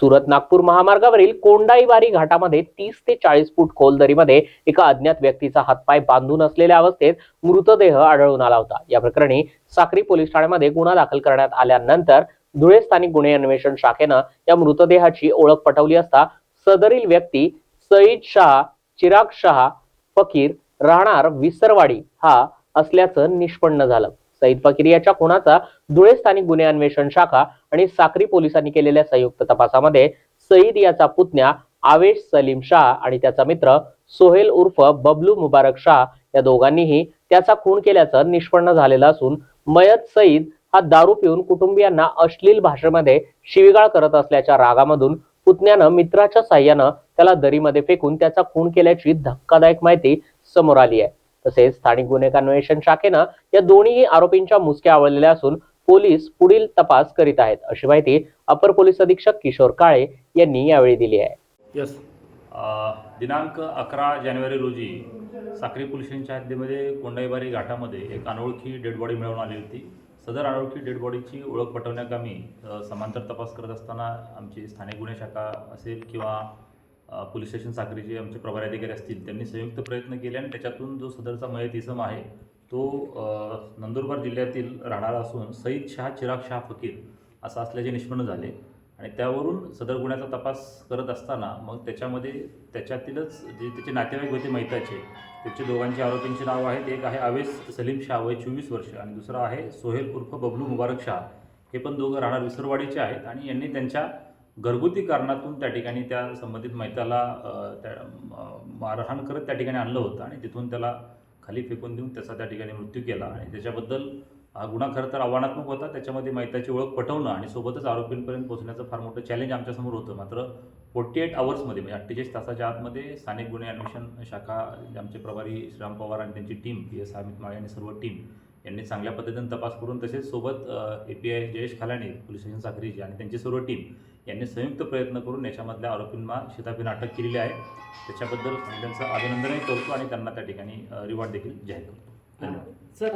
सुरत नागपूर महामार्गावरील कोंडाईबारी घाटामध्ये तीस ते चाळीस फूट खोल दरीमध्ये एका अज्ञात व्यक्तीचा हातपाय बांधून असलेल्या अवस्थेत मृतदेह आढळून आला होता. या प्रकरणी साक्री पोलीस ठाण्यामध्ये गुन्हा दाखल करण्यात आल्यानंतर धुळे स्थानिक गुन्हे अन्वेषण शाखेनं या मृतदेहाची ओळख पटवली असता सदरील व्यक्ती सईद शहा चिराग शहा फकीर राहणार विसरवाडी हा असल्याचं निष्पन्न झालं. सईद फकीर याच्या खुनाचा धुळे स्थानिक गुन्हे अन्वेषण शाखा आणि साक्री पोलिसांनी केलेल्या संयुक्त तपासामध्ये सईद याचा पुतण्या आवेश सलीम शाह आणि त्याचा मित्र सोहेल उर्फ बबलू मुबारक शाह या दोघांनीही त्याचा खून केल्याचं निष्पन्न झालेलं असून मयत सईद हा दारू पिऊन कुटुंबियांना अश्लील भाषेमध्ये शिवीगाळ करत असल्याच्या रागामधून पुतण्यानं मित्राच्या साह्यानं त्याला दरीमध्ये फेकून त्याचा खून केल्याची धक्कादायक माहिती समोर आली आहे. तसेच स्थानिक गुन्हे अन्वेषण शाखेनं या दोन्ही आरोपींच्या मुसक्या आवळलेल्या असून पोलीस पुढील तपास करीत आहेत अशी माहिती अपर पोलीस अधीक्षक किशोर काळे यांनी यावेळी दिली आहे. यस दिनांक अकरा जानेवारी रोजी साक्री पोलीस स्टेशनच्या हद्दीमध्ये कोंडाईबारी घाटामध्ये एक अनोळखी डेड बॉडी मिळवून आली होती. सदर अनोळखी डेड बॉडीची ओळख पटवण्याकामी समांतर तपास करत असताना आमची स्थानिक गुन्हे शाखा असेल किंवा पोलीस स्टेशन साक्रीचे आमचे प्रभारी अधिकारी असतील त्यांनी संयुक्त प्रयत्न केले आणि त्याच्यातून जो सदरचा मयत इसम आहे तो नंदुरबार जिल्ह्यातील राहणारा असून सईद शाह चिराग शाह फकीर असा असल्याचे निष्पन्न झाले. आणि त्यावरून सदर गुन्ह्याचा तपास करत असताना मग त्याच्यामध्ये त्याच्यातीलच जे त्याचे नातेवाईक होते मैताचे त्याचे दोघांचे आरोपींचे नावं आहेत. एक आहे अवेस सलीम शाह वय चोवीस वर्ष आणि दुसरा आहे सोहेल उर्फ बबलू मुबारक शाह. हे पण दोघं राहणार विसरवाडीचे आहेत आणि यांनी त्यांच्या घरगुती कारणातून त्या ठिकाणी त्या संबंधित मैताला त्या मारहाण करत त्या ठिकाणी आणलं होतं आणि तिथून त्याला खाली फेकून देऊन त्याचा त्या ठिकाणी मृत्यू केला आणि त्याच्याबद्दल हा गुन्हा खरं तर आव्हानात्मक होता. त्याच्यामध्ये मैताची ओळख पटवणं आणि सोबतच आरोपींपर्यंत पोहोचण्याचं फार मोठं चॅलेंज आमच्यासमोर होतं. मात्र फोर्टी एट आवर्समध्ये म्हणजे अठ्ठेचाळीस तासाच्या आतमध्ये स्थानिक गुन्हे अन्वेषण शाखा आमचे प्रभारी श्रीराम पवार आणि त्यांची team P S Amit Male आणि सर्व टीम यांनी चांगल्या पद्धतीने तपास करून तसेच सोबत A P I Jayesh Khalane police station साखरीची आणि त्यांची सर्व टीम यांनी संयुक्त प्रयत्न करून याच्यामधल्या आरोपींना शिताफीने अटक केलेली आहे. त्याच्याबद्दल त्यांचं अभिनंदनही करतो आणि त्यांना त्या ठिकाणी रिवॉर्ड देखील जाहीर करतो. धन्यवाद. सर